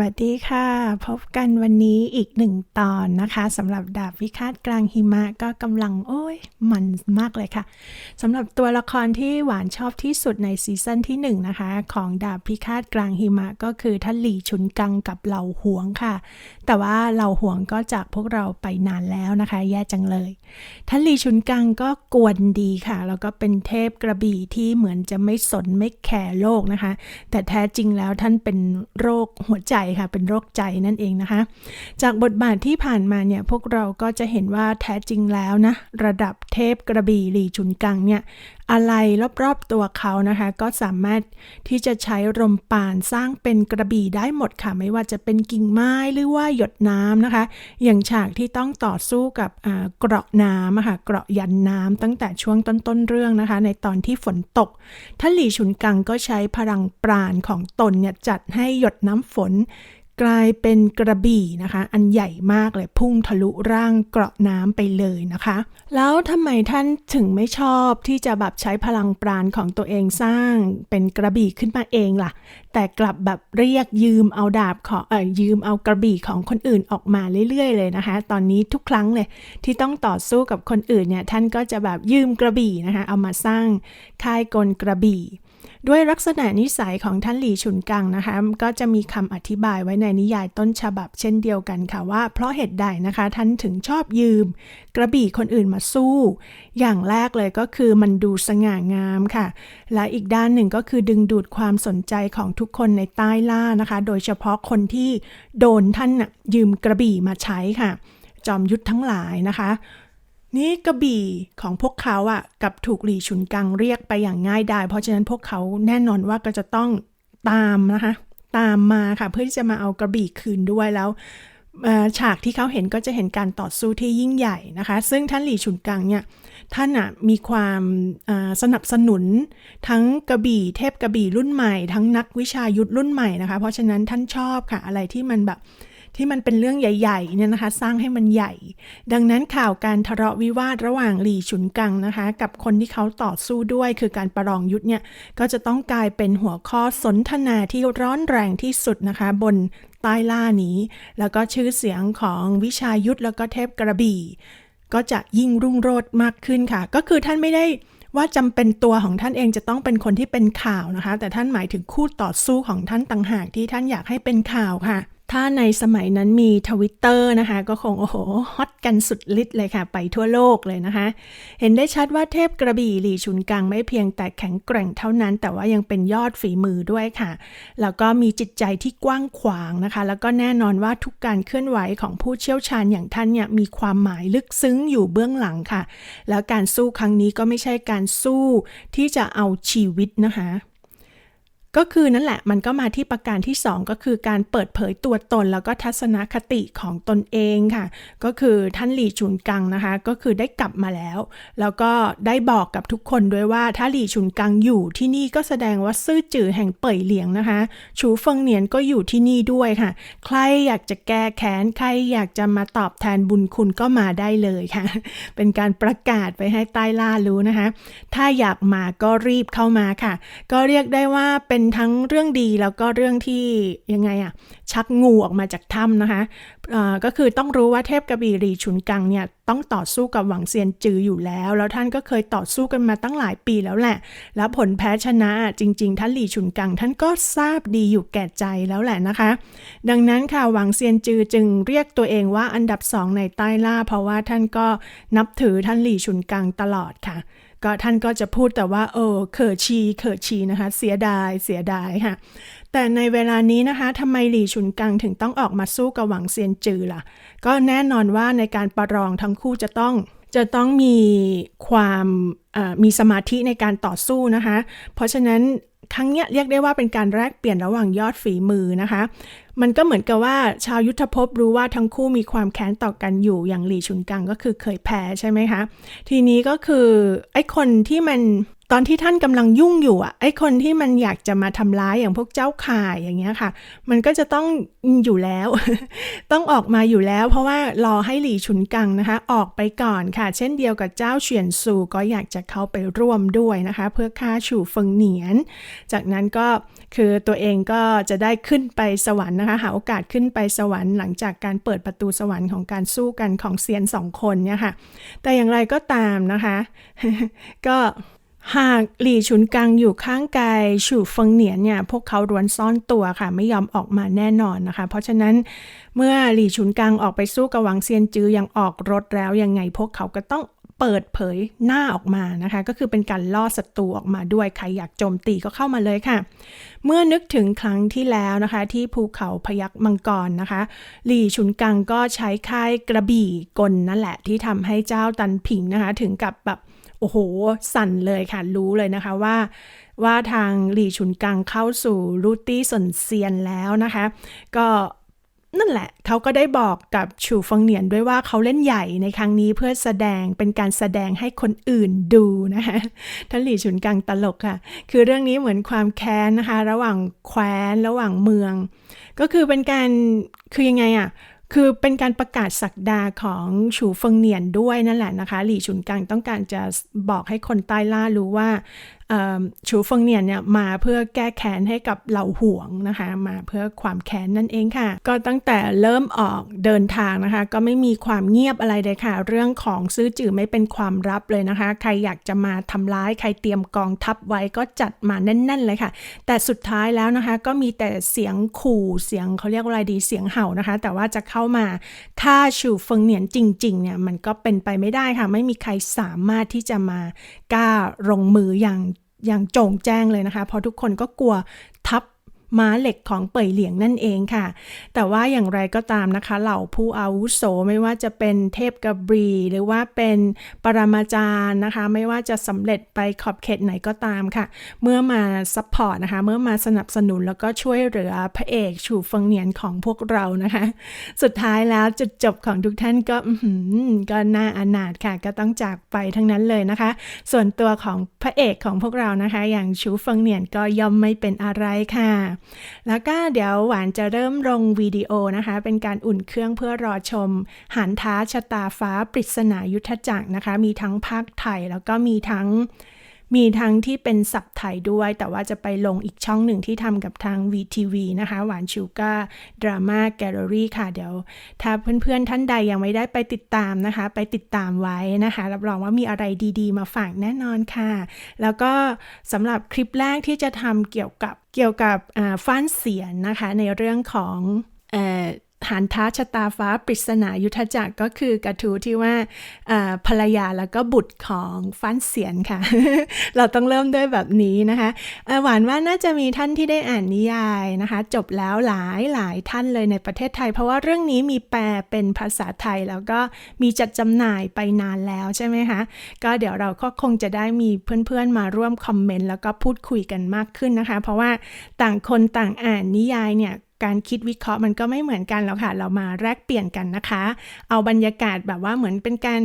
วัสดีค่ะ พบกันวันนี้อีกหนึ่งตอนนะคะสำหรับดาบพิฆาตกลางหิมะก็กำลังโอ้ยมันมากเลยค่ะสำหรับตัวละครที่หวานชอบที่สุดในซีซั่นที่หนึ่งนะคะ ของดาบพิฆาตกลางหิมะก็คือท่านหลี่ชุนกังกับเหล่าหวงค่ะ แต่ว่าเหล่าหวงก็จากพวกเราไปนานแล้วนะคะ แย่จังเลยท่านหลี่ชุนกังก็กวนดีค่ะแล้วก็เป็นเทพกระบี่ที่เหมือนจะไม่สนไม่แคร์โลกนะคะ แต่แท้จริงแล้วท่านเป็นโรคหัวใจค่ะ เป็นโรคใจนั่นเองนะคะ จากบทบาทที่ผ่านมาเนี่ยพวกเราก็จะเห็นว่าแท้จริงแล้วนะ ระดับเทพกระบี่หลีชุนกังเนี่ยอะไรรอบๆตัวเขานะคะ ก็สามารถที่จะใช้ลมปานสร้างเป็นกระบี่ได้หมดค่ะ ไม่ว่าจะเป็นกิ่งไม้หรือว่าหยดน้ำนะคะ อย่างฉากที่ต้องต่อสู้กับเกราะน้ำอะค่ะเกราะยันน้ำตั้งแต่ช่วงต้นๆเรื่องนะคะ ในตอนที่ฝนตกท่านหลี่ชุนกังก็ใช้พลังปราณของตนเนี่ยจัดให้หยดน้ำฝน กลายเป็นกระบี่นะคะ อันใหญ่มากเลยพุ่งทะลุร่างเกราะน้ำไปเลยนะคะ แล้วทำไมท่านถึงไม่ชอบที่จะแบบใช้พลังปราณของตัวเองสร้างเป็นกระบี่ขึ้นมาเองล่ะ แต่กลับแบบเรียกยืมเอาดาบของเอ่ยยืมเอากระบี่ของคนอื่นออกมาเรื่อยๆ เลยนะคะ ตอนนี้ทุกครั้งเลยที่ต้องต่อสู้กับคนอื่นเนี่ยท่านก็จะแบบยืมกระบี่นะคะ เอามาสร้างค่ายกลกระบี่ ด้วยลักษณะนิสัยของท่านหลี่ฉุนกังนะคะ ก็จะมีคำอธิบายไว้ในนิยายต้นฉบับเช่นเดียวกันค่ะว่า เพราะเหตุใดนะคะ ท่านถึงชอบยืม กระบี่คนอื่นมาสู้ อย่างแรกเลยก็คือมันดูสง่างามค่ะ และอีกด้านหนึ่งก็คือดึงดูดความสนใจของทุกคนในใต้ล่านะคะ โดยเฉพาะคนที่โดนท่านยืมกระบี่มาใช้ค่ะ จอมยุทธทั้งหลายนะคะ นี่กระบี่ของพวกเขาอะ่ะกับถูกหลี่ฉุนกังเรียกไปอย่างง่ายดายเพราะฉะนั้นพวกเขาแน่นอนว่าก็จะต้องตามนะคะตามมาค่ะเพื่อที่จะมาเอากระบี่คืนด้วยแล้วฉากที่เขาเห็นก็จะเห็นการต่อสู้ที่ยิ่งใหญ่นะคะ ซึ่งท่านหลี่ฉุนกังเนี่ยท่านอะมีความสนับสนุนทั้งกระบี่เทพกระบี่รุ่นใหม่ ทั้งนักวิชายุทธรุ่นใหม่นะคะ เพราะฉะนั้นท่านชอบค่ะอะไรที่มันแบบ ที่มันเป็นเรื่องใหญ่ๆเนี่ยนะคะ สร้างให้มันใหญ่ ดังนั้นข่าวการทะเลาะวิวาทระหว่างหลี่ฉุนกังนะคะ กับคนที่เขาต่อสู้ด้วยคือการประลองยุทธเนี่ยก็จะต้องกลายเป็นหัวข้อสนทนาที่ร้อนแรงที่สุดนะคะ บนใต้ล่านี้ แล้วก็ชื่อเสียงของวิชายุทธแล้วก็เทพกระบี่ ก็จะยิ่งรุ่งโรจน์มากขึ้นค่ะ ก็คือท่านไม่ได้ว่าจำเป็นตัวของท่านเองจะต้องเป็นคนที่เป็นข่าวนะคะ แต่ท่านหมายถึงคู่ต่อสู้ของท่านต่างหากที่ท่านอยากให้เป็นข่าวค่ะ ถ้าในสมัยนั้นมีทวิตเตอร์นะคะ ก็คงโอ้โหฮอตกันสุดฤทธิ์เลยค่ะ ไปทั่วโลกเลยนะคะ เห็นได้ชัดว่าเทพกระบี่หลีชุนกังไม่เพียงแต่แข็งแกร่งเท่านั้น แต่ว่ายังเป็นยอดฝีมือด้วยค่ะ แล้วก็มีจิตใจที่กว้างขวางนะคะ แล้วก็แน่นอนว่าทุกการเคลื่อนไหวของผู้เชี่ยวชาญอย่างท่านเนี่ยมีความหมายลึกซึ้งอยู่เบื้องหลังค่ะ แล้วการสู้ครั้งนี้ก็ไม่ใช่การสู้ที่จะเอาชีวิตนะคะ ก็คือนั่นแหละมันก็มาที่ประการที่ 2 ก็คือการเปิดเผยตัวตนแล้วก็ทัศนคติของตนเองค่ะ ก็คือท่านหลี่ชุนกังนะคะ ก็คือได้กลับมาแล้ว แล้วก็ได้บอกกับทุกคนด้วยว่าถ้าหลี่ชุนกังอยู่ที่นี่ก็แสดงว่าซื่อจื่อแห่งเป่ยเหลียงนะคะ ชูเฟิงเหนียนก็อยู่ที่นี่ด้วยค่ะ ใครอยากจะแก้แค้นใครอยากจะมาตอบแทนบุญคุณก็มาได้เลยค่ะ เป็นการประกาศไปให้ใต้ล่ารู้นะคะ ถ้าอยากมาก็รีบเข้ามาค่ะ ก็เรียกได้ว่าเป็นทั้งเรื่องดีแล้วก็เรื่องที่ยังไงอะชักงูออกมาจากถ้ำนะคะเอ่อก็คือต้องรู้ว่าเทพกระบี่หรีฉุนกังเนี่ยต้องต่อสู้กับหวังเซียนจืออยู่แล้ว แล้วท่านก็เคยต่อสู้กันมาตั้งหลายปีแล้วแหละ แล้วผลแพ้ชนะจริง ๆ ท่านหลี่ฉุนกัง ท่านก็ทราบดีอยู่แก่ใจแล้วแหละนะคะ ดังนั้นค่ะหวังเซียนจือจึงเรียกตัวเองว่าอันดับสองในใต้ล่า เพราะว่าท่านก็นับถือท่านหลี่ฉุนกังตลอดค่ะ ก็ท่านก็จะพูดแต่ว่าเออเขอชีเขอชีนะคะ เสียดายเสียดายค่ะ แต่ในเวลานี้นะคะทำไมหลี่ฉุนกังถึงต้องออกมาสู้กับหวังเซียนจือล่ะ ก็แน่นอนว่าในการประลองทั้งคู่จะต้องจะต้องมีความมีสมาธิในการต่อสู้นะคะ เพราะฉะนั้น ครั้งเนี้ยเรียกได้ว่าเป็นการแลกเปลี่ยนระหว่างยอดฝีมือนะคะ มันก็เหมือนกับว่าชาวยุทธภพรู้ว่าทั้งคู่มีความแค้นต่อกันอยู่อย่างหลี่ชุนกังก็คือเคยแพ้ใช่ไหมคะ ทีนี้ก็คือไอ้คนที่มัน ตอนที่ท่านกำลังยุ่งอยู่อะไอ้คนที่มันอยากจะมาทำร้ายอย่างพวกเจ้าข่ายอย่างเงี้ยค่ะ มันก็จะต้องอยู่แล้ว ต้องออกมาอยู่แล้ว เพราะว่ารอให้หลี่ฉุนกังนะคะ ออกไปก่อนค่ะ เช่นเดียวกับเจ้าเฉียนซูก็อยากจะเข้าไปร่วมด้วยนะคะ เพื่อฆ่าฉู่เฟิงเหนียน จากนั้นก็คือตัวเองก็จะได้ขึ้นไปสวรรค์นะคะหาโอกาสขึ้นไปสวรรค์หลังจากการเปิดประตูสวรรค์ของการสู้กันของเซียนสองคนเนี่ยค่ะ แต่อย่างไรก็ตามนะคะ ก็ หากหลี่ฉุนกังอยู่ข้างกายฉู่เฟิงเหนียนเนี่ยพวกเขารวนซ่อนตัวค่ะ ไม่ยอมออกมาแน่นอนนะคะ เพราะฉะนั้นเมื่อหลี่ฉุนกังออกไปสู้กับหวังเซียนจือยังออกรถแล้วยังไงพวกเขาก็ต้องเปิดเผยหน้าออกมานะคะ ก็คือเป็นการล่อศัตรูออกมาด้วยใครอยากโจมตีก็เข้ามาเลยค่ะ เมื่อนึกถึงครั้งที่แล้วนะคะ ที่ภูเขาพยักมังกรนะคะหลี่ฉุนกังก็ใช้ค่ายกระบี่กลนั่นแหละที่ทำให้เจ้าตันผิงนะคะ ถึงกับแบบ โอ้โห สั่นเลยค่ะ รู้เลยนะคะว่า ว่าทางหลี่ฉุนกังเข้าสู่รูตี้สนเซียนแล้วนะคะ ก็นั่นแหละ เขาก็ได้บอกกับชูฟังเหนียนด้วยว่าเขาเล่นใหญ่ในครั้งนี้เพื่อแสดงเป็นการแสดงให้คนอื่นดูนะคะท่านหลี่ฉุนกังตลกค่ะ คือเรื่องนี้เหมือนความแค้นนะคะ ระหว่างแคว้น ระหว่างเมือง ก็คือเป็นการ คือยังไงอะ่ะ คือเป็นการประกาศศักดาของฉูเฟิงเนียนด้วยนั่นแหละนะคะ หลี่ฉุนกังต้องการจะบอกให้คนใต้ล่ารู้ว่า ชูเฟิงเนียนเนี่ยมาเพื่อแก้แค้นให้กับเหล่าห่วงนะคะ มาเพื่อความแค้นนั่นเองค่ะ ก็ตั้งแต่เริ่มออกเดินทางนะคะ ก็ไม่มีความเงียบอะไรเลยค่ะ เรื่องของซื้อจื่อไม่เป็นความลับเลยนะคะ ใครอยากจะมาทำร้ายใครเตรียมกองทัพไว้ก็จัดมาแน่น ๆ เลยค่ะ แต่สุดท้ายแล้วนะคะ ก็มีแต่เสียงขู่เสียงเขาเรียกว่าอะไรดีเสียงเห่านะคะ แต่ว่าจะเข้ามาฆ่าชูเฟิงเนียนจริงๆเนี่ยมันก็เป็นไปไม่ได้ค่ะ ไม่มีใครสามารถที่จะมากล้าลงมืออย่าง อย่างโจงแจ้งเลยนะคะ เพราะทุกคนก็กลัวทับ ม้าเหล็กของเป่ยเหลียงนั่นเองค่ะ แต่ว่าอย่างไรก็ตามนะคะ เหล่าผู้อาวุโสไม่ว่าจะเป็นเทพกระบรี หรือว่าเป็นปรมาจารย์นะคะ ไม่ว่าจะสำเร็จไปขอบเขตไหนก็ตามค่ะ เมื่อมาซัพพอร์ตนะคะ เมื่อมาสนับสนุนแล้วก็ช่วยเหลือพระเอกฉูเฟิงเนียนของพวกเรานะคะ สุดท้ายแล้วจุดจบของทุกท่านก็ก็น่าอนาถค่ะ ก็ต้องจากไปทั้งนั้นเลยนะคะ ส่วนตัวของพระเอกของพวกเรานะคะ อย่างชูเฟิงเนียนก็ย่อมไม่เป็นอะไรค่ะแล้วก็เดี๋ยวหวานจะเริ่มลงวิดีโอนะคะ เป็นการอุ่นเครื่องเพื่อรอชม หันท้าชะตาฟ้าปริศนายุทธจักรนะคะ มีทั้งภาคไทยแล้วก็มีทั้ง มีทั้งที่เป็นสับไทยด้วย แต่ว่าจะไปลงอีกช่องหนึ่งที่ทำกับทาง VTV นะคะ หวานชูก้าดราม่าแกลเลอรี่ค่ะ เดี๋ยวถ้าเพื่อนๆท่านใดยังไม่ได้ไปติดตามนะคะ ไปติดตามไว้นะคะ รับรองว่ามีอะไรดีๆ มาฝากแน่นอนค่ะ แล้วก็สำหรับคลิปแรกที่จะทำเกี่ยวกับเกี่ยวกับฟ้านเสียนนะคะ ในเรื่องของ หันท้าชะตาฟ้าปริศนายุทธจักรก็คือกระทูที่ว่าภรรยาแล้วก็บุตรของฟันเสียนค่ะ เราต้องเริ่มด้วยแบบนี้นะคะ หวานว่าน่าจะมีท่านที่ได้อ่านนิยายนะคะ จบแล้วหลายหลายท่านเลยในประเทศไทย เพราะว่าเรื่องนี้มีแปลเป็นภาษาไทยแล้วก็มีจัดจำหน่ายไปนานแล้วใช่ไหมคะ ก็เดี๋ยวเราก็คงจะได้มีเพื่อนๆมาร่วมคอมเมนต์แล้วก็พูดคุยกันมากขึ้นนะคะ เพราะว่าต่างคนต่างอ่านนิยายเนี่ย การคิดวิเคราะห์มันก็ไม่เหมือนกันแล้วค่ะ เรามาแลกเปลี่ยนกันนะคะ เอาบรรยากาศแบบว่าเหมือนเป็นการ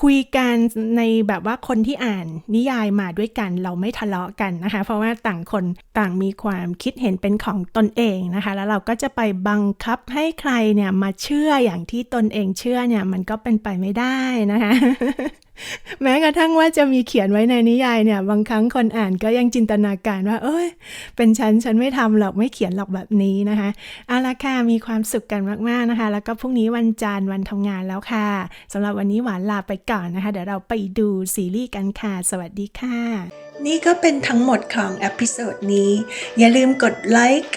คุยกันในแบบว่าคนที่อ่านนิยายมาด้วยกัน เราไม่ทะเลาะกันนะคะ เพราะว่าต่างคนต่างมีความคิดเห็นเป็นของตนเองนะคะ แล้วเราก็จะไปบังคับให้ใครเนี่ยมาเชื่ออย่างที่ตนเองเชื่อเนี่ยมันก็เป็นไปไม่ได้นะคะ แม้กระทั่งว่าจะมีเขียนไว้ในนิยายเนี่ย บางครั้งคนอ่านก็ยังจินตนาการว่า เอ้ย เป็นฉัน ฉันไม่ทำหรอกไม่เขียนหรอกแบบนี้นะคะเอาละค่ะมีความสุขกันมาก ๆ นะคะ แล้วก็พรุ่งนี้วันจันทร์วันทำงานแล้วค่ะสำหรับวันนี้หวานลาไปก่อนนะคะ เดี๋ยวเราไปดูซีรีส์กันค่ะ สวัสดีค่ะ นี่ก็เป็นทั้งหมดของอพิโซดนี้ อย่าลืมกดไลค์